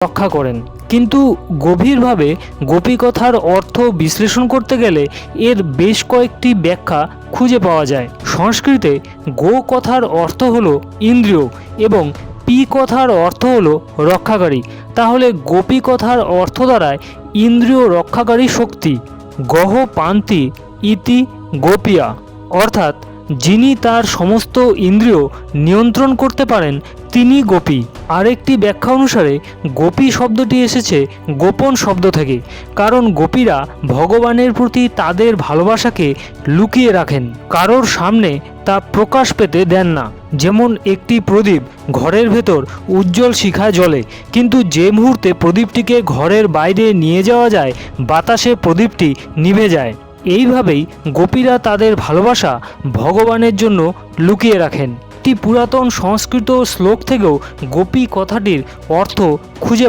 রক্ষা করেন। কিন্তু গভীরভাবে গোপীকথার অর্থ বিশ্লেষণ করতে গেলে এর বেশ কয়েকটি ব্যাখ্যা খুঁজে পাওয়া যায়। সংস্কৃতে গো কথার অর্থ হল ইন্দ্রিয় এবং পি কথার অর্থ হল রক্ষাকারী। তাহলে গোপী কথার অর্থ দ্বারায় ইন্দ্রিয় রক্ষাকারী শক্তি গহ পান্তি ইতি গোপিয়া, অর্থাৎ যিনি তার সমস্ত ইন্দ্রিয় নিয়ন্ত্রণ করতে পারেন, তিনি গোপী। আরেকটি ব্যাখ্যা অনুসারে, গোপী শব্দটি এসেছে গোপন শব্দ থেকে, কারণ গোপীরা ভগবানের প্রতি তাদের ভালোবাসাকে লুকিয়ে রাখেন। কারোর সামনে তা প্রকাশ পেতে দেন না। যেমন একটি প্রদীপ ঘরের ভেতর উজ্জ্বল শিখায় জ্বলে, কিন্তু যে মুহূর্তে প্রদীপটিকে ঘরের বাইরে নিয়ে যাওয়া যায়, বাতাসে প্রদীপটি নিভে যায়। এইভাবেই গোপীরা তাদের ভালোবাসা ভগবানের জন্য লুকিয়ে রাখেন। একটি পুরাতন সংস্কৃত শ্লোক থেকেও গোপী কথাটির অর্থ খুঁজে